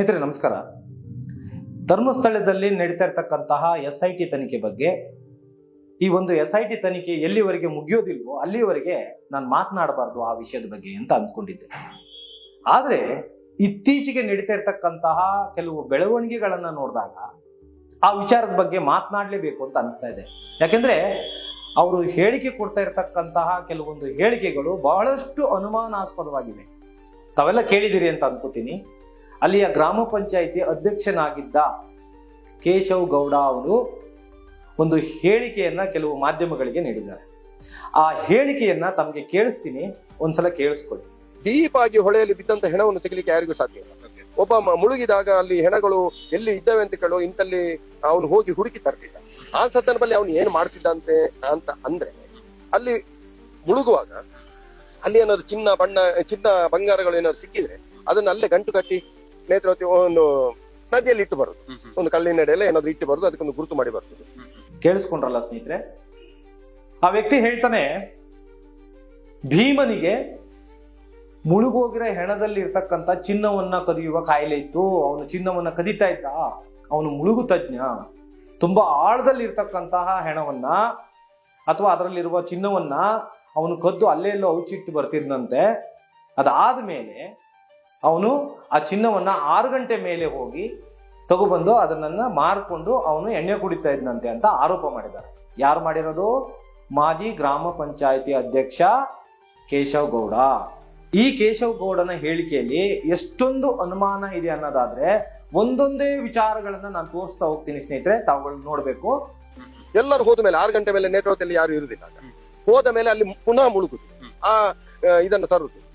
ಸ್ನೇಹಿತರೆ, ನಮಸ್ಕಾರ. ಧರ್ಮಸ್ಥಳದಲ್ಲಿ ನಡೀತಾ ಇರ್ತಕ್ಕಂತಹ ಎಸ್ ಐ ಟಿ ತನಿಖೆ ಬಗ್ಗೆ. ಈ ಒಂದು ಎಸ್ ಐ ಟಿ ತನಿಖೆ ಎಲ್ಲಿವರೆಗೆ ಮುಗಿಯೋದಿಲ್ವೋ ಅಲ್ಲಿವರೆಗೆ ನಾನು ಮಾತನಾಡಬಾರ್ದು ಆ ವಿಷಯದ ಬಗ್ಗೆ ಅಂತ ಅಂದ್ಕೊಂಡಿದ್ದೆ. ಆದರೆ, ಇತ್ತೀಚೆಗೆ ನಡೀತಾ ಇರ್ತಕ್ಕಂತಹ ಕೆಲವು ಬೆಳವಣಿಗೆಗಳನ್ನು ನೋಡಿದಾಗ ಆ ವಿಚಾರದ ಬಗ್ಗೆ ಮಾತನಾಡಲೇಬೇಕು ಅಂತ ಅನಿಸ್ತಾ ಇದೆ. ಯಾಕೆಂದರೆ, ಅವರು ಹೇಳಿಕೆ ಕೊಡ್ತಾ ಇರ್ತಕ್ಕಂತಹ ಕೆಲವೊಂದು ಹೇಳಿಕೆಗಳು ಬಹಳಷ್ಟು ಅನುಮಾನಾಸ್ಪದವಾಗಿವೆ. ತಾವೆಲ್ಲ ಕೇಳಿದಿರಿ ಅಂತ ಅನ್ಕೋತೀನಿ. ಅಲ್ಲಿಯ ಗ್ರಾಮ ಪಂಚಾಯಿತಿ ಅಧ್ಯಕ್ಷನಾಗಿದ್ದ ಕೇಶವ್ ಗೌಡ ಅವರು ಒಂದು ಹೇಳಿಕೆಯನ್ನ ಕೆಲವು ಮಾಧ್ಯಮಗಳಿಗೆ ನೀಡಿದ್ದಾರೆ. ಆ ಹೇಳಿಕೆಯನ್ನ ತಮಗೆ ಕೇಳಿಸ್ತೀನಿ, ಒಂದ್ಸಲ ಕೇಳಿಸ್ಕೊಳ್ಳಿ. ಡೀಪ್ ಆಗಿ ಹೊಳೆಯಲ್ಲಿ ಬಿದ್ದಂತ ಹೆಣವನ್ನು ತೆಗಿಲಿಕ್ಕೆ ಯಾರಿಗೂ ಸಾಧ್ಯ ಇಲ್ಲ. ಒಬ್ಬ ಮುಳುಗಿದಾಗ ಅಲ್ಲಿ ಹೆಣಗಳು ಎಲ್ಲಿ ಇದ್ದಾವೆ ಅಂತ ಕೇಳೋ ಇಂತಲ್ಲಿ ಅವನು ಹೋಗಿ ಹುಡುಕಿ ತರ್ತಿದ್ದ. ಆ ಸಂದರ್ಭದಲ್ಲಿ ಅವನು ಏನ್ ಮಾಡ್ತಿದ್ದಂತೆ ಅಂತ ಅಂದ್ರೆ, ಅಲ್ಲಿ ಮುಳುಗುವಾಗ ಅಲ್ಲಿ ಏನಾದ್ರು ಚಿನ್ನ ಬಣ್ಣ, ಚಿನ್ನ ಬಂಗಾರಗಳು ಏನಾದ್ರು ಸಿಕ್ಕಿದ್ರೆ ಅದನ್ನ ಅಲ್ಲೇ ಗಂಟು ಕಟ್ಟಿ ನೇತ್ರಾವತಿ ಒಂದು ನದಿಯಲ್ಲಿ ಇಟ್ಟು ಬರುದು. ಒಂದು ಕಲ್ಲಿನ ಎಡೆಯಲ್ಲ ಏನಾದ್ರು ಇಟ್ಟು ಬರುದು ಅದಕ್ಕೊಂದು ಗುರುತು ಮಾಡಿ ಬರ್ತದೆ. ಕೇಳಿಸ್ಕೊಂಡ್ರಲ್ಲ ಸ್ನೇಹಿತರೆ? ಆ ವ್ಯಕ್ತಿ ಹೇಳ್ತಾನೆ ಭೀಮನಿಗೆ ಮುಳುಗೋಗಿರೋ ಹೆಣದಲ್ಲಿ ಇರ್ತಕ್ಕಂಥ ಚಿನ್ನವನ್ನ ಕದಿಯುವ ಕಾಯಿಲೆ ಇತ್ತು. ಅವನು ಚಿನ್ನವನ್ನ ಕದೀತಾ ಇದ್ದ. ಅವನು ಮುಳುಗು ತಜ್ಞ. ತುಂಬಾ ಆಳದಲ್ಲಿ ಇರ್ತಕ್ಕಂತಹ ಹೆಣವನ್ನ ಅಥವಾ ಅದರಲ್ಲಿರುವ ಚಿನ್ನವನ್ನ ಅವನು ಕದ್ದು ಅಲ್ಲೇ ಎಲ್ಲೋ ಔಚಿಟ್ಟು ಬರ್ತಿದ್ನಂತೆ. ಅದಾದ ಮೇಲೆ ಅವನು ಆ ಚಿನ್ನವನ್ನು ಆರು ಗಂಟೆ ಮೇಲೆ ಹೋಗಿ ತಗೊಬಂದು ಅದನ್ನ ಮಾರ್ಕೊಂಡು ಅವನು ಎಣ್ಣೆ ಕುಡಿತಾ ಇದ್ನಂತೆ ಅಂತ ಆರೋಪ ಮಾಡಿದ್ದಾರೆ. ಯಾರು ಮಾಡಿರೋದು? ಮಾಜಿ ಗ್ರಾಮ ಪಂಚಾಯಿತಿ ಅಧ್ಯಕ್ಷ ಕೇಶವ್ ಗೌಡ. ಈ ಕೇಶವ್ ಗೌಡನ ಹೇಳಿಕೆಯಲ್ಲಿ ಎಷ್ಟೊಂದು ಅನುಮಾನ ಇದೆ ಅನ್ನೋದಾದ್ರೆ ಒಂದೊಂದೇ ವಿಚಾರಗಳನ್ನ ನಾನು ತೋರಿಸ್ತಾ ಹೋಗ್ತೀನಿ ಸ್ನೇಹಿತರೆ ತಾವುಗಳು ನೋಡ್ಬೇಕು. ಎಲ್ಲರೂ ಹೋದ ಮೇಲೆ ಆರು ಗಂಟೆ ಮೇಲೆ ನೇತೃತ್ವದಲ್ಲಿ ಯಾರು ಇರುವುದಿಲ್ಲ. ಹೋದ ಮೇಲೆ ಅಲ್ಲಿ ಪುನಃ ಮುಳುಗುದು. ಆ, ಇದನ್ನು ತರುದು.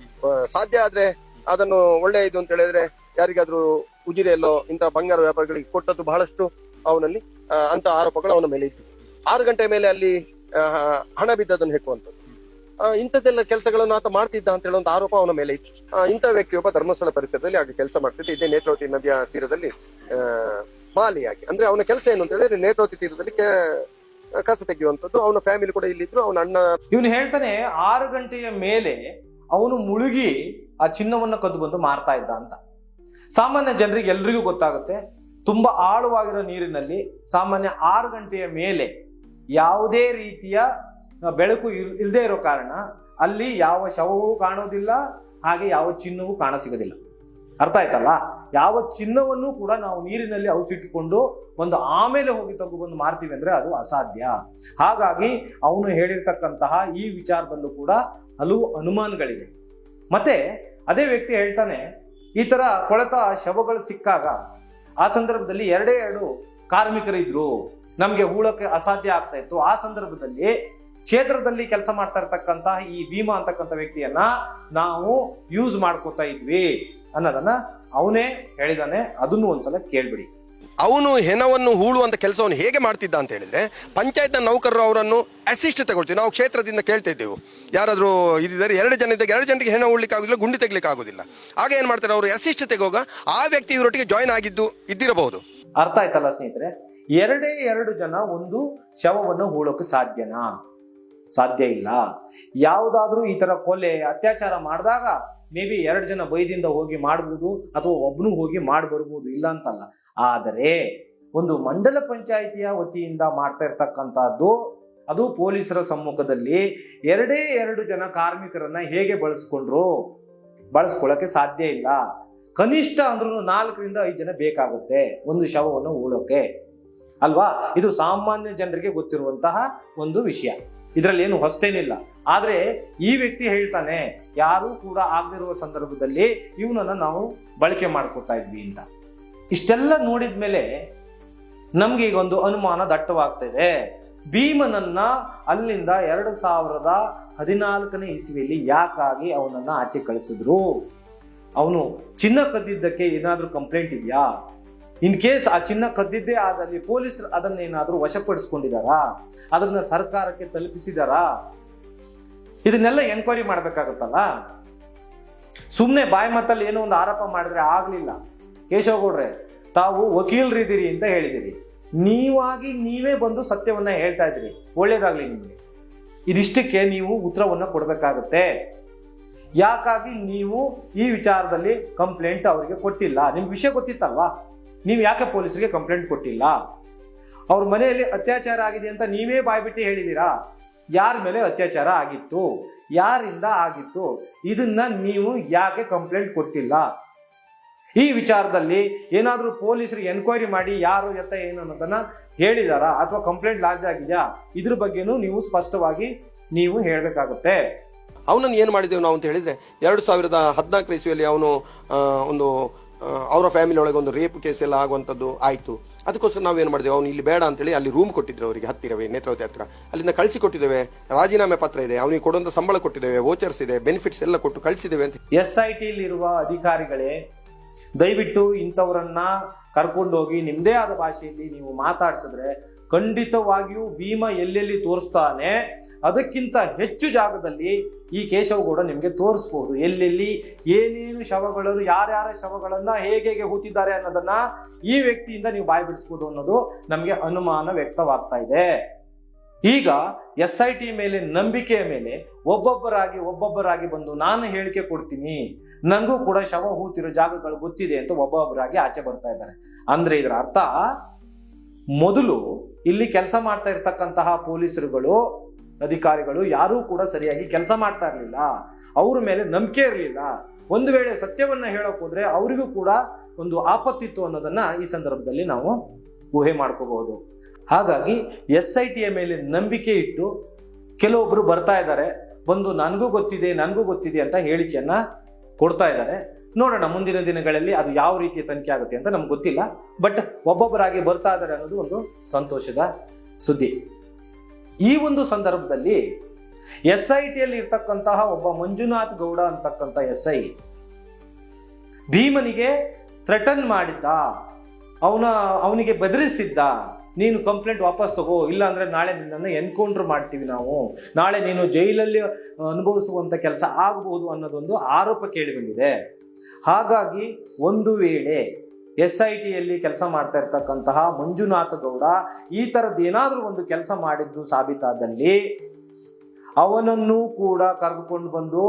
ಸಾಧ್ಯ ಆದ್ರೆ ಅದನ್ನು ಒಳ್ಳೆ ಇದು ಅಂತ ಹೇಳಿದ್ರೆ ಯಾರಿಗಾದ್ರೂ ಉಜಿರೆಯಲ್ಲೋ ಇಂತಹ ಬಂಗಾರ ವ್ಯಾಪಾರಿಗಳಿಗೆ ಕೊಟ್ಟದ್ದು ಬಹಳಷ್ಟು ಅವನಲ್ಲಿ ಅಂತ ಆರೋಪಗಳು ಅವನ ಮೇಲೆ ಇತ್ತು. ಆರು ಗಂಟೆ ಮೇಲೆ ಅಲ್ಲಿ ಹಣ ಬಿದ್ದದನ್ನು ಹೆಕ್ಕುವಂಥದ್ದು. ಇಂಥದ್ದೆಲ್ಲ ಕೆಲಸಗಳನ್ನು ಆತ ಮಾಡ್ತಿದ್ದ ಅಂತ ಹೇಳೋ ಒಂದು ಆರೋಪ ಅವನ ಮೇಲೆ ಇತ್ತು. ಇಂಥ ವ್ಯಕ್ತಿಯೊಬ್ಬ ಧರ್ಮಸ್ಥಳ ಪರಿಸರದಲ್ಲಿ ಆಗ ಕೆಲಸ ಮಾಡ್ತಿದ್ದ. ಇದೇ ನೇತ್ರಾವತಿ ನದಿಯ ತೀರದಲ್ಲಿ ಮಾಲಿಯಾಗಿ. ಅಂದ್ರೆ ಅವನ ಕೆಲಸ ಏನು ಅಂತ ಹೇಳಿದ್ರೆ ನೇತ್ರಾವತಿ ತೀರದಲ್ಲಿ ಕಸ ತೆಗೆಯುವಂಥದ್ದು. ಅವನ ಫ್ಯಾಮಿಲಿ ಕೂಡ ಇಲ್ಲಿದ್ರು. ಅವನ ಅಣ್ಣ ಇವನು ಹೇಳ್ತಾನೆ, ಆರು ಗಂಟೆಯ ಮೇಲೆ ಅವನು ಮುಳುಗಿ ಆ ಚಿನ್ನವನ್ನು ಕದ್ದು ಬಂದು ಮಾರ್ತಾ ಇದ್ದ ಅಂತ. ಸಾಮಾನ್ಯ ಜನರಿಗೆ ಎಲ್ರಿಗೂ ಗೊತ್ತಾಗುತ್ತೆ, ತುಂಬ ಆಳವಾಗಿರೋ ನೀರಿನಲ್ಲಿ ಸಾಮಾನ್ಯ ಆರು ಗಂಟೆಯ ಮೇಲೆ ಯಾವುದೇ ರೀತಿಯ ಬೆಳಕು ಇಲ್- ಇಲ್ದೇ ಇರೋ ಕಾರಣ ಅಲ್ಲಿ ಯಾವ ಶವವೂ ಕಾಣೋದಿಲ್ಲ, ಹಾಗೆ ಯಾವ ಚಿನ್ನವೂ ಕಾಣ ಸಿಗೋದಿಲ್ಲ. ಅರ್ಥ ಆಯ್ತಲ್ಲ? ಯಾವ ಚಿನ್ನವನ್ನು ಕೂಡ ನಾವು ನೀರಿನಲ್ಲಿ ಔಚಿಟ್ಟುಕೊಂಡು ಒಂದು ಆಮೇಲೆ ಹೋಗಿ ತಗೊಬಂದು ಮಾರ್ತೀವಿ ಅಂದ್ರೆ ಅದು ಅಸಾಧ್ಯ. ಹಾಗಾಗಿ ಅವನು ಹೇಳಿರ್ತಕ್ಕಂತಹ ಈ ವಿಚಾರದಲ್ಲೂ ಕೂಡ ಹಲವು ಅನುಮಾನಗಳಿವೆ. ಮತ್ತೆ ಅದೇ ವ್ಯಕ್ತಿ ಹೇಳ್ತಾನೆ, ಈ ತರ ಕೊಳೆತ ಶವಗಳು ಸಿಕ್ಕಾಗ ಆ ಸಂದರ್ಭದಲ್ಲಿ ಎರಡೇ ಎರಡು ಕಾರ್ಮಿಕರಿದ್ರು. ನಮಗೆ ಹೂಳಕ್ಕೆ ಅಸಾಧ್ಯ ಆಗ್ತಾ ಇತ್ತು. ಆ ಸಂದರ್ಭದಲ್ಲಿ ಕ್ಷೇತ್ರದಲ್ಲಿ ಕೆಲಸ ಮಾಡ್ತಾ ಇರ್ತಕ್ಕಂತಹ ಈ ಭೀಮಾ ಅಂತಕ್ಕಂಥ ವ್ಯಕ್ತಿಯನ್ನ ನಾವು ಯೂಸ್ ಮಾಡ್ಕೋತಾ ಇದ್ವಿ ಅನ್ನೋದನ್ನ ಅವನೇ ಹೇಳಿದಾನೆ. ಅದನ್ನು ಒಂದ್ಸಲ ಕೇಳ್ಬಿಡಿ. ಅವನು ಹೆಣವನ್ನು ಹೂಳುವಂತ ಕೆಲಸವನ್ನು ಹೇಗೆ ಮಾಡ್ತಿದ್ದ ಅಂತ ಹೇಳಿದ್ರೆ ಪಂಚಾಯತ್ನ ನೌಕರರು ಅವರನ್ನು ಅಸಿಸ್ಟ್ ತಗೊಳ್ತೀವಿ. ನಾವು ಕ್ಷೇತ್ರದಿಂದ ಕೇಳ್ತಾ ಇದ್ದೆವು. ಯಾರಾದರೂ ಇದ್ದಿದ್ದಾರೆ, ಎರಡು ಜನ ಇದ್ದಾಗ ಎರಡು ಜನರಿಗೆ ಹೆಣ ಉಳ್ಲಿಕ್ಕೆ ಆಗೋದಿಲ್ಲ, ಗುಂಡಿ ತೆಗಲಿಕ್ಕೆ ಆಗೋದಿಲ್ಲ. ಆಗ ಏನು ಮಾಡ್ತಾರೆ ಅವರು? ಅಸಿಸ್ಟ್ ತೆಗೋಗ ಆ ವ್ಯಕ್ತಿ ಇವರೊಟ್ಟಿಗೆ ಜಾಯ್ನ್ ಆಗಿದ್ದು ಇದ್ದಿರಬಹುದು. ಅರ್ಥ ಆಯ್ತಲ್ಲ ಸ್ನೇಹಿತರೆ? ಎರಡೇ ಎರಡು ಜನ ಒಂದು ಶವವನ್ನು ಹೂಳೋಕೆ ಸಾಧ್ಯನಾ? ಸಾಧ್ಯ ಇಲ್ಲ. ಯಾವುದಾದ್ರೂ ಈ ತರ ಕೊಲೆ, ಅತ್ಯಾಚಾರ ಮಾಡಿದಾಗ ಮೇ ಬಿ ಎರಡು ಜನ ಬೈದಿಂದ ಹೋಗಿ ಮಾಡ್ಬೋದು ಅಥವಾ ಒಬ್ಬನು ಹೋಗಿ ಮಾಡಿ ಬರ್ಬೋದು ಇಲ್ಲ ಅಂತಲ್ಲ. ಆದರೆ ಒಂದು ಮಂಡಲ ಪಂಚಾಯಿತಿಯ ವತಿಯಿಂದ ಮಾಡ್ತಾ ಇರ್ತಕ್ಕಂಥದ್ದು ಅದು ಪೊಲೀಸರ ಸಮ್ಮುಖದಲ್ಲಿ ಎರಡೇ ಎರಡು ಜನ ಕಾರ್ಮಿಕರನ್ನ ಹೇಗೆ ಬಳಸ್ಕೊಂಡ್ರು? ಬಳಸ್ಕೊಳ್ಳೋಕೆ ಸಾಧ್ಯ ಇಲ್ಲ. ಕನಿಷ್ಠ ಅಂದ್ರೂ ನಾಲ್ಕರಿಂದ ಐದು ಜನ ಬೇಕಾಗುತ್ತೆ ಒಂದು ಶವವನ್ನು ಹೂಳೋಕೆ. ಅಲ್ವಾ? ಇದು ಸಾಮಾನ್ಯ ಜನರಿಗೆ ಗೊತ್ತಿರುವಂತಹ ಒಂದು ವಿಷಯ. ಇದರಲ್ಲಿ ಏನು ಹೊಸ್ತೇನಿಲ್ಲ. ಆದರೆ ಈ ವ್ಯಕ್ತಿ ಹೇಳ್ತಾನೆ, ಯಾರೂ ಕೂಡ ಆಗದಿರುವ ಸಂದರ್ಭದಲ್ಲಿ ಇವನನ್ನ ನಾವು ಬಳಕೆ ಮಾಡ್ಕೊತಾ ಇದ್ವಿ ಅಂತ. ಇಷ್ಟೆಲ್ಲ ನೋಡಿದ ಮೇಲೆ ನಮ್ಗೆ ಈಗ ಒಂದು ಅನುಮಾನ ದಟ್ಟವಾಗ್ತಿದೆ ಭೀಮನನ್ನ ಅಲ್ಲಿಂದ ಎರಡು ಸಾವಿರದ ಹದಿನಾಲ್ಕನೇ ಇಸ್ವಿಯಲ್ಲಿ ಯಾಕಾಗಿ ಅವನನ್ನ ಆಚೆ ಕಳಿಸಿದ್ರು? ಅವನು ಚಿನ್ನ ಕದ್ದಿದ್ದಕ್ಕೆ ಏನಾದರೂ ಕಂಪ್ಲೇಂಟ್ ಇದೆಯಾ? ಇನ್ ಕೇಸ್ ಆ ಚಿನ್ನ ಕದ್ದಿದ್ದೇ ಆದಲ್ಲಿ ಪೊಲೀಸರು ಅದನ್ನೇನಾದರೂ ವಶಪಡಿಸ್ಕೊಂಡಿದಾರಾ ಅದನ್ನ ಸರ್ಕಾರಕ್ಕೆ ತಲುಪಿಸಿದಾರಾ ಇದನ್ನೆಲ್ಲ ಎನ್ಕ್ವೈರಿ ಮಾಡ್ಬೇಕಾಗತ್ತಲ್ಲ? ಸುಮ್ಮನೆ ಬಾಯಿ ಮಾತಲ್ಲಿ ಏನೋ ಒಂದು ಆರೋಪ ಮಾಡಿದ್ರೆ ಆಗ್ಲಿಲ್ಲ. ಕೇಶವಗೌಡ್ರೆ, ತಾವು ವಕೀಲರಿದ್ದೀರಿ ಅಂತ ಹೇಳಿದಿರಿ ನೀವಾಗಿ ನೀವೇ ಬಂದು ಸತ್ಯವನ್ನ ಹೇಳ್ತಾ ಇದ್ರಿ. ಒಳ್ಳೇದಾಗ್ಲಿ ನಿಮಗೆ. ಇದಿಷ್ಟಕ್ಕೆ ನೀವು ಉತ್ತರವನ್ನ ಕೊಡಬೇಕಾಗತ್ತೆ. ಯಾಕಾಗಿ ನೀವು ಈ ವಿಚಾರದಲ್ಲಿ ಕಂಪ್ಲೇಂಟ್ ಅವರಿಗೆ ಕೊಟ್ಟಿಲ್ಲ? ನಿಮ್ಗೆ ವಿಷಯ ಗೊತ್ತಿತ್ತಲ್ವಾ? ನೀವು ಯಾಕೆ ಪೊಲೀಸರಿಗೆ ಕಂಪ್ಲೇಂಟ್ ಕೊಟ್ಟಿಲ್ಲ? ಅವ್ರ ಮನೆಯಲ್ಲಿ ಅತ್ಯಾಚಾರ ಆಗಿದೆ ಅಂತ ನೀವೇ ಬಾಯ್ಬಿಟ್ಟು ಹೇಳಿದ್ದೀರಾ ಯಾರ ಮೇಲೆ ಅತ್ಯಾಚಾರ ಆಗಿತ್ತು? ಯಾರಿಂದ ಆಗಿತ್ತು? ಇದನ್ನ ನೀವು ಯಾಕೆ ಕಂಪ್ಲೇಂಟ್ ಕೊಟ್ಟಿಲ್ಲ? ಈ ವಿಚಾರದಲ್ಲಿ ಏನಾದರೂ ಪೊಲೀಸರು ಎನ್ಕ್ವೈರಿ ಮಾಡಿ ಯಾರು ಎತ್ತ ಏನು ಅನ್ನೋದನ್ನ ಹೇಳಿದಾರಾ ಅಥವಾ ಕಂಪ್ಲೇಂಟ್ ಲಾಜ್ ಆಗಿದೆಯಾ? ಇದ್ರ ಬಗ್ಗೆನೂ ನೀವು ಸ್ಪಷ್ಟವಾಗಿ ನೀವು ಹೇಳಬೇಕಾಗುತ್ತೆ. ಅವನನ್ನು ಏನು ಮಾಡಿದೆವು ನಾವು ಅಂತ ಹೇಳಿದ್ರೆ ಎರಡು ಸಾವಿರದ ಹದಿನಾಲ್ಕು ಇಸ್ವಿಯಲ್ಲಿ ಅವನು ಒಂದು ಅವರ ಫ್ಯಾಮಿಲಿ ಒಳಗೆ ಒಂದು ರೇಪ್ ಕೇಸ್ ಎಲ್ಲ ಆಗುವಂಥದ್ದು ಆಯಿತು. ಅದಕ್ಕೋಸ್ಕರ ನಾವೇನು ಮಾಡಿದೆವು ಅವನು ಇಲ್ಲಿ ಬೇಡ ಅಂತೇಳಿ ಅಲ್ಲಿ ರೂಮ್ ಕೊಟ್ಟಿದ್ರು ಅವರಿಗೆ ಹತ್ತಿರವೇ ನೇತ್ರಾವತಿ ಹತ್ತಿರ. ಅಲ್ಲಿಂದ ಕಳಿಸಿ ಕೊಟ್ಟಿದ್ದೇವೆ. ರಾಜೀನಾಮೆ ಪತ್ರ ಇದೆ ಅವನಿಗೆ ಕೊಡುವಂಥ ಸಂಬಳ ಕೊಟ್ಟಿದ್ದೇವೆ ವೋಚರ್ಸ್ ಇದೆ ಬೆನಿಫಿಟ್ಸ್ ಎಲ್ಲ ಕೊಟ್ಟು ಕಳಿಸಿದ್ದೇವೆ ಅಂತ ಎಸ್ ಐ ಟಿಲಿರುವ ಅಧಿಕಾರಿಗಳೇ ದಯವಿಟ್ಟು ಇಂಥವರನ್ನ ಕರ್ಕೊಂಡೋಗಿ ನಿಮ್ಮದೇ ಆದ ಭಾಷೆಯಲ್ಲಿ ನೀವು ಮಾತಾಡಿಸಿದ್ರೆ ಖಂಡಿತವಾಗಿಯೂ ಭೀಮ ಎಲ್ಲೆಲ್ಲಿ ತೋರಿಸ್ತಾನೆ, ಅದಕ್ಕಿಂತ ಹೆಚ್ಚು ಜಾಗದಲ್ಲಿ ಈ ಕೇಶವಗೌಡ ನಿಮಗೆ ತೋರಿಸ್ಬೋದು. ಎಲ್ಲೆಲ್ಲಿ ಏನೇನು ಶವಗಳನ್ನು, ಯಾರ್ಯಾರ ಶವಗಳನ್ನ ಹೇಗೆ ಹೇಗೆ ಹೂತಿದ್ದಾರೆ ಅನ್ನೋದನ್ನ ಈ ವ್ಯಕ್ತಿಯಿಂದ ನೀವು ಬಾಯಿ ಬಿಡಿಸ್ಬೋದು ಅನ್ನೋದು ನಮಗೆ ಅನುಮಾನ ವ್ಯಕ್ತವಾಗ್ತಾ ಇದೆ. ಈಗ ಎಸ್ ಐ ಟಿ ಮೇಲೆ ನಂಬಿಕೆಯ ಮೇಲೆ ಒಬ್ಬೊಬ್ಬರಾಗಿ ಒಬ್ಬೊಬ್ಬರಾಗಿ ಬಂದು ನಾನು ಹೇಳಿಕೆ ಕೊಡ್ತೀನಿ. ನನಗೂ ಕೂಡ ಶವ ಹೂತಿರೋ ಜಾಗಗಳು ಗೊತ್ತಿದೆ ಅಂತ ಒಬ್ಬೊಬ್ಬರಾಗಿ ಆಚೆ ಬರ್ತಾ ಇದ್ದಾರೆ. ಅಂದ್ರೆ ಇದರ ಅರ್ಥ, ಮೊದಲು ಇಲ್ಲಿ ಕೆಲಸ ಮಾಡ್ತಾ ಇರ್ತಕ್ಕಂತಹ ಪೊಲೀಸರುಗಳು, ಅಧಿಕಾರಿಗಳು ಯಾರೂ ಕೂಡ ಸರಿಯಾಗಿ ಕೆಲಸ ಮಾಡ್ತಾ ಇರಲಿಲ್ಲ. ಅವ್ರ ಮೇಲೆ ನಂಬಿಕೆ ಇರಲಿಲ್ಲ. ಒಂದು ವೇಳೆ ಸತ್ಯವನ್ನ ಹೇಳಕ್ ಹೋದ್ರೆ ಅವರಿಗೂ ಕೂಡ ಒಂದು ಆಪತ್ತಿತ್ತು ಅನ್ನೋದನ್ನ ಈ ಸಂದರ್ಭದಲ್ಲಿ ನಾವು ಊಹೆ ಮಾಡ್ಕೋಬಹುದು. ಹಾಗಾಗಿ ಎಸ್ ಐ ಟಿಯ ಮೇಲೆ ನಂಬಿಕೆ ಇಟ್ಟು ಕೆಲವೊಬ್ಬರು ಬರ್ತಾ ಇದ್ದಾರೆ. ಬಂದು ನನಗೂ ಗೊತ್ತಿದೆ ನನಗೂ ಗೊತ್ತಿದೆ ಅಂತ ಹೇಳಿಕೆಯನ್ನ ಕೊಡ್ತಾ ಇದ್ದಾರೆ. ನೋಡೋಣ, ಮುಂದಿನ ದಿನಗಳಲ್ಲಿ ಅದು ಯಾವ ರೀತಿಯ ತನಿಖೆ ಆಗುತ್ತೆ ಅಂತ ನಮ್ಗೆ ಗೊತ್ತಿಲ್ಲ. ಬಟ್ ಒಬ್ಬೊಬ್ಬರಾಗಿ ಬರ್ತಾ ಇದ್ದಾರೆ ಅನ್ನೋದು ಒಂದು ಸಂತೋಷದ ಸುದ್ದಿ. ಈ ಒಂದು ಸಂದರ್ಭದಲ್ಲಿ ಎಸ್ ಐ ಟಿಯಲ್ಲಿ ಇರ್ತಕ್ಕಂತಹ ಒಬ್ಬ ಮಂಜುನಾಥ್ ಗೌಡ ಅಂತಕ್ಕಂಥ ಎಸ್ ಐ ಭೀಮನಿಗೆ ಥ್ರೆಟನ್ ಮಾಡಿದ್ದ. ಅವನ, ಅವನಿಗೆ ಬೆದರಿಸಿದ್ದ. ನೀನು ಕಂಪ್ಲೇಂಟ್ ವಾಪಸ್ ತಗೋ ಇಲ್ಲ ಅಂದ್ರೆ ನಾಳೆ ನಿನ್ನನ್ನು ಎನ್ಕೌಂಟರ್ ಮಾಡ್ತೀವಿ ನಾವು. ನಾಳೆ ನೀನು ಜೈಲಲ್ಲಿ ಅನುಭವಿಸುವಂಥ ಕೆಲಸ ಆಗಬಹುದು ಅನ್ನೋದೊಂದು ಆರೋಪ ಕೇಳಿಬಂದಿದೆ. ಹಾಗಾಗಿ ಒಂದು ವೇಳೆ ಎಸ್ ಐ ಟಿಯಲ್ಲಿ ಕೆಲಸ ಮಾಡ್ತಾ ಇರ್ತಕ್ಕಂತಹ ಮಂಜುನಾಥ ಗೌಡ ಈ ಥರದ್ದು ಏನಾದರೂ ಒಂದು ಕೆಲಸ ಮಾಡಿದ್ದು ಸಾಬೀತಾದಲ್ಲಿ, ಅವನನ್ನು ಕೂಡ ಕರೆದುಕೊಂಡು ಬಂದು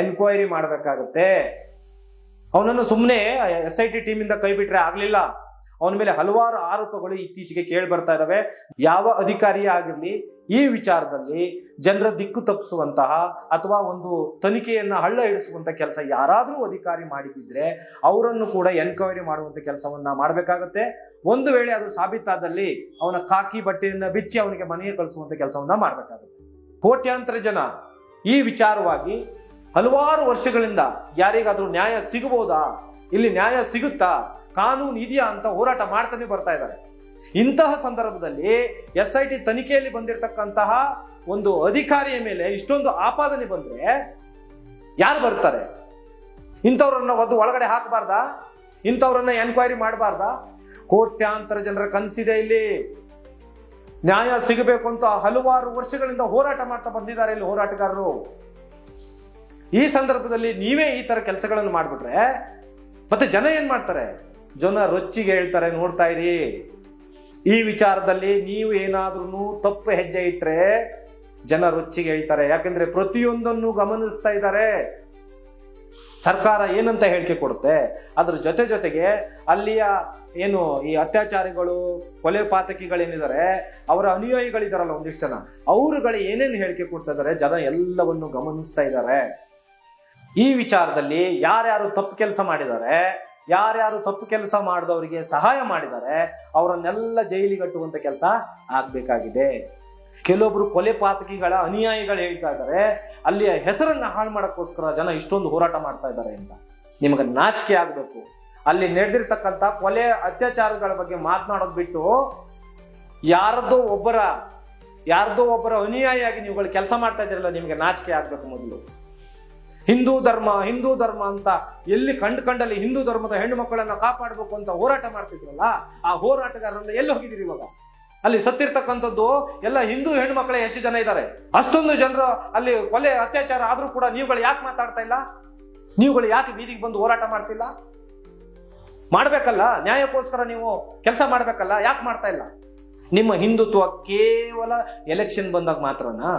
ಎನ್ಕ್ವೈರಿ ಮಾಡಬೇಕಾಗತ್ತೆ. ಅವನನ್ನು ಸುಮ್ಮನೆ ಎಸ್ ಐ ಟಿ ಟೀಮಿಂದ ಕೈ ಬಿಟ್ರೆ ಆಗಲಿಲ್ಲ. ಅವನ ಮೇಲೆ ಹಲವಾರು ಆರೋಪಗಳು ಇತ್ತೀಚೆಗೆ ಕೇಳಿ ಬರ್ತಾ ಇದಾವೆ. ಯಾವ ಅಧಿಕಾರಿ ಆಗಿರಲಿ, ಈ ವಿಚಾರದಲ್ಲಿ ಜನರ ದಿಕ್ಕು ತಪ್ಪಿಸುವಂತಹ ಅಥವಾ ಒಂದು ತನಿಖೆಯನ್ನು ಹಳ್ಳ ಇಡಿಸುವಂತ ಕೆಲಸ ಯಾರಾದರೂ ಅಧಿಕಾರಿ ಮಾಡಿದ್ರೆ ಅವರನ್ನು ಕೂಡ ಎನ್ಕ್ವೈರಿ ಮಾಡುವಂತ ಕೆಲಸವನ್ನ ಮಾಡಬೇಕಾಗತ್ತೆ. ಒಂದು ವೇಳೆ ಅದು ಸಾಬೀತಾದಲ್ಲಿ ಅವನ ಕಾಕಿ ಬಟ್ಟೆಯನ್ನ ಬಿಚ್ಚಿ ಅವನಿಗೆ ಮನೆಗೆ ಕಳಿಸುವಂತ ಕೆಲಸವನ್ನ ಮಾಡಬೇಕಾಗುತ್ತೆ. ಕೋಟ್ಯಾಂತರ ಜನ ಈ ವಿಚಾರವಾಗಿ ಹಲವಾರು ವರ್ಷಗಳಿಂದ ಯಾರಿಗಾದ್ರೂ ನ್ಯಾಯ ಸಿಗಬಹುದಾ? ಇಲ್ಲಿ ನ್ಯಾಯ ಸಿಗುತ್ತಾ? ಕಾನೂನು ಇದೆಯಾ ಅಂತ ಹೋರಾಟ ಮಾಡ್ತಾನೆ ಬರ್ತಾ ಇದ್ದಾರೆ. ಇಂತಹ ಸಂದರ್ಭದಲ್ಲಿ ಎಸ್ ಐ ಟಿ ತನಿಖೆಯಲ್ಲಿ ಬಂದಿರತಕ್ಕಂತಹ ಒಂದು ಅಧಿಕಾರಿಯ ಮೇಲೆ ಇಷ್ಟೊಂದು ಆಪಾದನೆ ಬಂದ್ರೆ ಯಾರು ಬರ್ತಾರೆ? ಇಂಥವ್ರನ್ನ ಒದ್ದು ಒಳಗಡೆ ಹಾಕಬಾರ್ದಾ? ಇಂಥವ್ರನ್ನ ಎನ್ಕ್ವೈರಿ ಮಾಡಬಾರ್ದಾ? ಕೋಟ್ಯಾಂತರ ಜನರ ಕನಸಿದೆ ಇಲ್ಲಿ. ನ್ಯಾಯ ಸಿಗಬೇಕು ಅಂತ ಹಲವಾರು ವರ್ಷಗಳಿಂದ ಹೋರಾಟ ಮಾಡ್ತಾ ಬಂದಿದ್ದಾರೆ ಇಲ್ಲಿ ಹೋರಾಟಗಾರರು. ಈ ಸಂದರ್ಭದಲ್ಲಿ ನೀವೇ ಈ ತರ ಕೆಲಸಗಳನ್ನು ಮಾಡಿಬಿಟ್ರೆ ಮತ್ತೆ ಜನ ಏನ್ ಮಾಡ್ತಾರೆ? ಜನ ರೊಚ್ಚಿಗೆ ಹೇಳ್ತಾರೆ, ನೋಡ್ತಾ ಇರಿ. ಈ ವಿಚಾರದಲ್ಲಿ ನೀವು ಏನಾದ್ರೂ ತಪ್ಪು ಹೆಜ್ಜೆ ಇಟ್ರೆ ಜನ ರೊಚ್ಚಿಗೆ ಹೇಳ್ತಾರೆ. ಯಾಕಂದ್ರೆ ಪ್ರತಿಯೊಂದನ್ನು ಗಮನಿಸ್ತಾ ಇದ್ದಾರೆ. ಸರ್ಕಾರ ಏನಂತ ಹೇಳಿಕೆ ಕೊಡುತ್ತೆ? ಅದ್ರ ಜೊತೆ ಜೊತೆಗೆ ಅಲ್ಲಿಯ ಏನು ಈ ಅತ್ಯಾಚಾರಿಗಳು, ಕೊಲೆ ಪಾತಕಿಗಳೇನಿದ್ದಾರೆ, ಅವರ ಅನುಯಾಯಿಗಳಿದಾರಲ್ಲ ಒಂದಿಷ್ಟು ಜನ, ಅವರುಗಳು ಏನೇನು ಹೇಳಿಕೆ ಕೊಡ್ತಾ ಇದ್ದಾರೆ, ಜನ ಎಲ್ಲವನ್ನು ಗಮನಿಸ್ತಾ ಇದ್ದಾರೆ. ಈ ವಿಚಾರದಲ್ಲಿ ಯಾರ್ಯಾರು ತಪ್ಪು ಕೆಲಸ ಮಾಡಿದ್ದಾರೆ ಯಾರ್ಯಾರು ತಪ್ಪು ಕೆಲಸ ಮಾಡಿದವರಿಗೆ ಸಹಾಯ ಮಾಡಿದ್ದಾರೆ ಅವರನ್ನೆಲ್ಲ ಜೈಲಿಗಟ್ಟುವಂತ ಕೆಲಸ ಆಗ್ಬೇಕಾಗಿದೆ. ಕೆಲವೊಬ್ರು ಕೊಲೆ ಪಾತಕಿಗಳ ಅನುಯಾಯಿಗಳು ಹೇಳ್ತಾ ಇದ್ದಾರೆ, ಅಲ್ಲಿಯ ಹೆಸರನ್ನ ಹಾಳು ಮಾಡೋಕ್ಕೋಸ್ಕರ ಜನ ಇಷ್ಟೊಂದು ಹೋರಾಟ ಮಾಡ್ತಾ ಇದ್ದಾರೆ ಅಂತ. ನಿಮಗೆ ನಾಚಿಕೆ ಆಗಬೇಕು. ಅಲ್ಲಿ ನಡೆದಿರ್ತಕ್ಕಂಥ ಕೊಲೆ ಅತ್ಯಾಚಾರಗಳ ಬಗ್ಗೆ ಮಾತನಾಡೋದು ಬಿಟ್ಟು ಯಾರದೋ ಒಬ್ಬರ ಯಾರದೋ ಒಬ್ಬರ ಅನುಯಾಯಿಯಾಗಿ ನೀವುಗಳು ಕೆಲಸ ಮಾಡ್ತಾ ಇದ್ದೀರಲ್ಲ, ನಿಮಗೆ ನಾಚಿಕೆ ಆಗ್ಬೇಕು ಮೊದಲು. ಹಿಂದೂ ಧರ್ಮ ಹಿಂದೂ ಧರ್ಮ ಅಂತ ಎಲ್ಲಿ ಕಂಡು ಕಂಡಲ್ಲಿ ಹಿಂದೂ ಧರ್ಮದ ಹೆಣ್ಣು ಮಕ್ಕಳನ್ನ ಕಾಪಾಡಬೇಕು ಅಂತ ಹೋರಾಟ ಮಾಡ್ತಿದ್ರಲ್ಲ, ಆ ಹೋರಾಟಗಾರರನ್ನ ಎಲ್ಲಿ ಹೋಗಿದ್ದೀರಿ ಇವಾಗ? ಅಲ್ಲಿ ಸತ್ತಿರ್ತಕ್ಕಂಥದ್ದು ಎಲ್ಲ ಹಿಂದೂ ಹೆಣ್ಣು ಮಕ್ಕಳೇ ಹೆಚ್ಚು ಜನ ಇದ್ದಾರೆ. ಅಷ್ಟೊಂದು ಜನರು ಅಲ್ಲಿ ಕೊಲೆ ಅತ್ಯಾಚಾರ ಆದರೂ ಕೂಡ ನೀವುಗಳು ಯಾಕೆ ಮಾತಾಡ್ತಾ ಇಲ್ಲ? ನೀವುಗಳು ಯಾಕೆ ಬೀದಿಗೆ ಬಂದು ಹೋರಾಟ ಮಾಡ್ತಿಲ್ಲ? ಮಾಡ್ಬೇಕಲ್ಲ, ನ್ಯಾಯಕ್ಕೋಸ್ಕರ ನೀವು ಕೆಲಸ ಮಾಡ್ಬೇಕಲ್ಲ, ಯಾಕೆ ಮಾಡ್ತಾ ಇಲ್ಲ? ನಿಮ್ಮ ಹಿಂದುತ್ವ ಕೇವಲ ಎಲೆಕ್ಷನ್ ಬಂದಾಗ ಮಾತ್ರನಾ?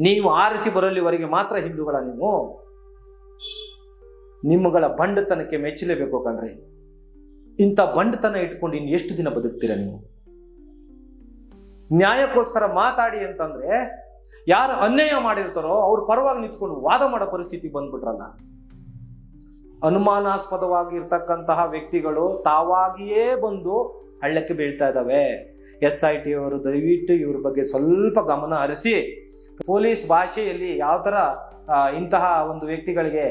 ನೀವು ಆರಿಸಿ ಬರಲಿವರೆಗೆ ಮಾತ್ರ ಹಿಂದೂಗಳ ನೀವು. ನಿಮ್ಮಗಳ ಬಂಡತನಕ್ಕೆ ಮೆಚ್ಚಲೇಬೇಕು ಕಣ್ರಿ. ಇಂಥ ಬಂಡತನ ಇಟ್ಕೊಂಡು ಇನ್ನು ಎಷ್ಟು ದಿನ ಬದುಕ್ತೀರ ನೀವು? ನ್ಯಾಯಕ್ಕೋಸ್ಕರ ಮಾತಾಡಿ ಅಂತಂದ್ರೆ, ಯಾರು ಅನ್ಯಾಯ ಮಾಡಿರ್ತಾರೋ ಅವ್ರ ಪರವಾಗಿ ನಿಂತ್ಕೊಂಡು ವಾದ ಮಾಡೋ ಪರಿಸ್ಥಿತಿ ಬಂದ್ಬಿಟ್ರಲ್ಲ. ಅನುಮಾನಾಸ್ಪದವಾಗಿ ಇರ್ತಕ್ಕಂತಹ ವ್ಯಕ್ತಿಗಳು ತಾವಾಗಿಯೇ ಬಂದು ಹಳ್ಳಕ್ಕೆ ಬೀಳ್ತಾ ಇದ್ದಾವೆ. ಎಸ್ ಐ ಟಿ ಅವರು ದಯವಿಟ್ಟು ಇವ್ರ ಬಗ್ಗೆ ಸ್ವಲ್ಪ ಗಮನ ಹರಿಸಿ. ಪೊಲೀಸ್ ಭಾಷೆಯಲ್ಲಿ ಯಾವ ಥರ ಇಂತಹ ಒಂದು ವ್ಯಕ್ತಿಗಳಿಗೆ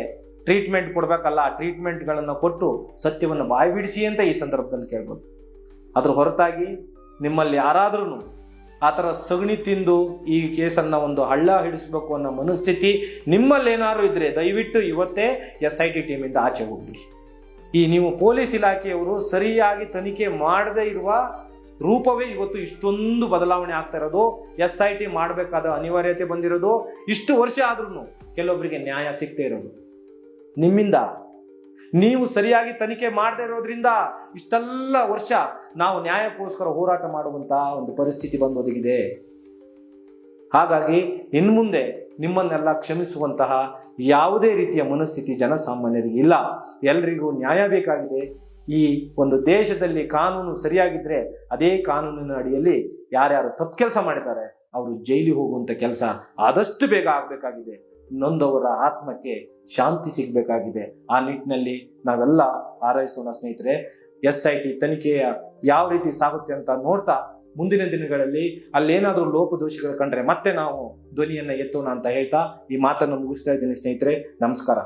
ಟ್ರೀಟ್ಮೆಂಟ್ ಕೊಡಬೇಕಲ್ಲ, ಆ ಟ್ರೀಟ್ಮೆಂಟ್ಗಳನ್ನು ಕೊಟ್ಟು ಸತ್ಯವನ್ನು ಬಾಯಿ ಬಿಡಿಸಿ ಅಂತ ಈ ಸಂದರ್ಭದಲ್ಲಿ ಕೇಳ್ಬೋದು. ಅದ್ರ ಹೊರತಾಗಿ ನಿಮ್ಮಲ್ಲಿ ಯಾರಾದ್ರೂ ಆ ಥರ ಸಗಣಿ ತಿಂದು ಈ ಕೇಸನ್ನು ಒಂದು ಹಳ್ಳ ಹಿಡಿಸ್ಬೇಕು ಅನ್ನೋ ಮನಸ್ಥಿತಿ ನಿಮ್ಮಲ್ಲಿ ಏನಾದ್ರು ಇದ್ರೆ ದಯವಿಟ್ಟು ಇವತ್ತೇ ಎಸ್ ಐ ಟಿ ಟೀಮಿಂದ ಆಚೆ ಹೋಗ್ಬಿಡಿ. ಈ ನೀವು ಪೊಲೀಸ್ ಇಲಾಖೆಯವರು ಸರಿಯಾಗಿ ತನಿಖೆ ಮಾಡದೇ ಇರುವ ರೂಪವೇ ಇವತ್ತು ಇಷ್ಟೊಂದು ಬದಲಾವಣೆ ಆಗ್ತಾ ಇರೋದು. ಎಸ್ ಐ ಟಿ ಮಾಡಬೇಕಾದ ಅನಿವಾರ್ಯತೆ ಬಂದಿರೋದು. ಇಷ್ಟು ವರ್ಷ ಆದ್ರೂ ಕೆಲವೊಬ್ಬರಿಗೆ ನ್ಯಾಯ ಸಿಗ್ತಾ ಇರೋದು. ನಿಮ್ಮಿಂದ ನೀವು ಸರಿಯಾಗಿ ತನಿಖೆ ಮಾಡದೇ ಇರೋದ್ರಿಂದ ಇಷ್ಟೆಲ್ಲ ವರ್ಷ ನಾವು ನ್ಯಾಯಕ್ಕೋಸ್ಕರ ಹೋರಾಟ ಮಾಡುವಂತಹ ಒಂದು ಪರಿಸ್ಥಿತಿ ಬಂದು ಒದಗಿದೆ. ಹಾಗಾಗಿ ಇನ್ನು ಮುಂದೆ ನಿಮ್ಮನ್ನೆಲ್ಲ ಕ್ಷಮಿಸುವಂತಹ ಯಾವುದೇ ರೀತಿಯ ಮನಸ್ಥಿತಿ ಜನಸಾಮಾನ್ಯರಿಗೆ ಇಲ್ಲ. ಎಲ್ರಿಗೂ ನ್ಯಾಯ ಬೇಕಾಗಿದೆ. ಈ ಒಂದು ದೇಶದಲ್ಲಿ ಕಾನೂನು ಸರಿಯಾಗಿದ್ರೆ ಅದೇ ಕಾನೂನಿನ ಅಡಿಯಲ್ಲಿ ಯಾರ್ಯಾರು ತಪ್ಪು ಕೆಲಸ ಮಾಡಿದ್ದಾರೆ, ಅವರು ಜೈಲಿಗೆ ಹೋಗುವಂತ ಕೆಲಸ ಆದಷ್ಟು ಬೇಗ ಆಗಬೇಕಾಗಿದೆ. ನೊಂದವರ ಆತ್ಮಕ್ಕೆ ಶಾಂತಿ ಸಿಗಬೇಕಾಗಿದೆ. ಆ ನಿಟ್ಟಿನಲ್ಲಿ ನಾವೆಲ್ಲ ಹಾರೈಸೋಣ ಸ್ನೇಹಿತರೆ, ಎಸ್ ಐ ಟಿ ತನಿಖೆಯ ಯಾವ ರೀತಿ ಸಾಗುತ್ತೆ ಅಂತ ನೋಡ್ತಾ ಮುಂದಿನ ದಿನಗಳಲ್ಲಿ ಅಲ್ಲೇನಾದರೂ ಲೋಪದೋಷಗಳು ಕಂಡ್ರೆ ಮತ್ತೆ ನಾವು ಧ್ವನಿಯನ್ನ ಎತ್ತೋಣ ಅಂತ ಹೇಳ್ತಾ ಈ ಮಾತನ್ನು ಮುಗಿಸ್ತಾ ಇದ್ದೀನಿ ಸ್ನೇಹಿತರೆ, ನಮಸ್ಕಾರ.